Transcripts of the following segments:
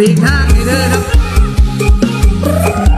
ลีกทางให้เธอครับ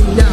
yeah